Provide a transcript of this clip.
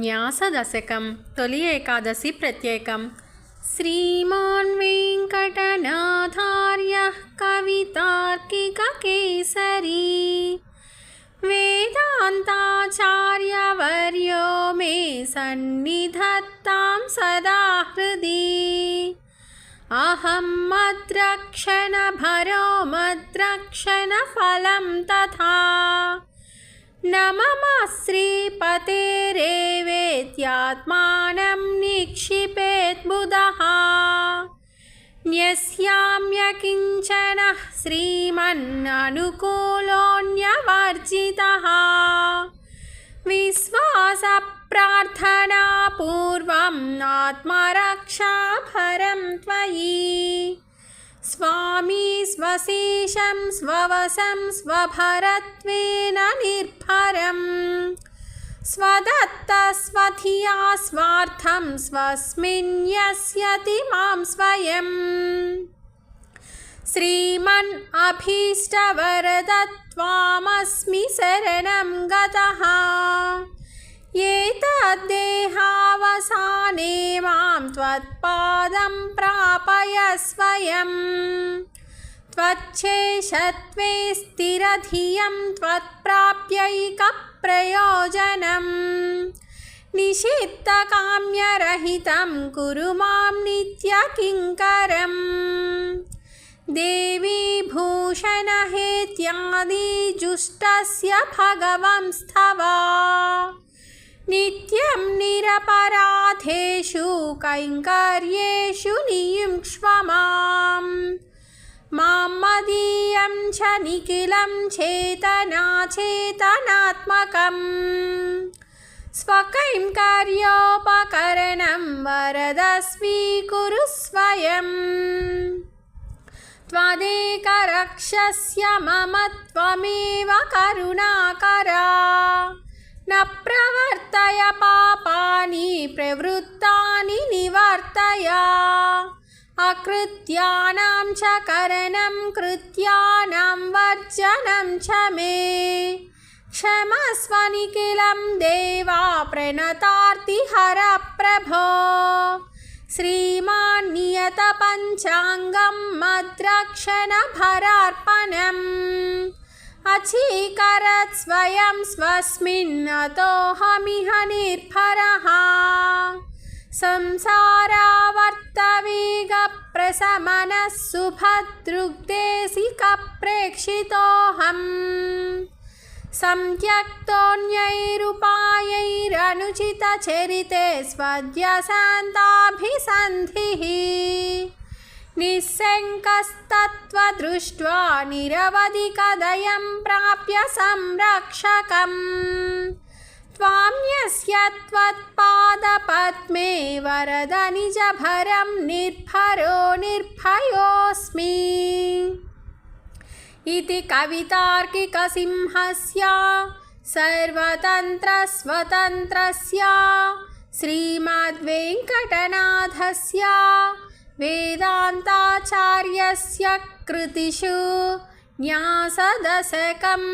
న్యాసదశకం తొలి ఏకాదశి ప్రత్యేకం శ్రీమాన్ వెంకటనాథార్య కవితార్కికకేసరీ वेदान्ताचार्यवर्यो मे सन्निधत्तां सदा हृदि अहं मद्रक्षणभरो मद्रक्षणफलं तथा न मम श्रीपतेरेवेत्यात्मानं निक्षिपेद्बुधः न्यस्याम्य किञ्चनः श्रीमन्ननुकूलोऽन्यवर्जितः। विश्वासप्रार्थना पूर्वम् आत्मरक्षाभरं त्वयि। स्वामी स्वशेषं स्ववशं स्वभरत्वेन निर्भरम् स्वदत्तस्वधिया स्वार्थं स्वस्मिन् यस्यति मां स्वयम् श्रीमन् अभीष्टवरदत्वामस्मि शरणं गतः एतद्देहावसाने मां त्वत्पादं प्रापय स्वयम् त्वच्छेषत्वे स्थिरधियं त्वत्प्राप्यैकप्रयोजनम् निषिद्धकाम्यरहितं कुरु माँ नित्यकिङ्करम्। देवी भूषणहेत्यादिजुष्टस्य भगवंस्तवा। नित्यं निरपराधेषु कैङ्कर्येषु नियुङ्क्ष्व माम् मां मदीयं च निखिलं चेतनाचेतनात्मकम् स्वकैङ्कर्योपकरणं वरद स्वीकुरु स्वयम् त्वदेकरक्षस्य मम त्वमेव करुणाकरा न प्रवर्तय पापानि प्रवृत्तानि निवर्तय। अकृत्यानां च करणं, कृत्यानां वर्जनं च मे। क्षमस्व निखिलं देवा प्रणतार्तिहरप्रभो श्रीमान्नियतपञ्चाङ्गं मद्रक्षणभरार्पणम्। अचीकरत् स्वयं स्वस्मिन्नतोऽहमिह निर्भरः संसारावर्तवेगप्रशमनः सुभदृग्देशिकप्रेक्षितोऽहम् संत्यक्तोऽन्यैरुपायैरनुचितचरिते स्वद्यशान्ताभिसन्धिः निःशङ्कस्तत्त्वदृष्ट्वा निरवधिकदयं प्राप्य संरक्षकम्। त्वां त्वत्पादपद्मे वरद निजभरं निर्भरो निर्भयोऽस्मि। इति कवितार्किकसिंहस्य सर्वतन्त्रस्वतन्त्रस्य श्रीमद्वेङ्कटनाथस्य वेदान्ताचार्यस्य कृतिषु न्यासदशकम्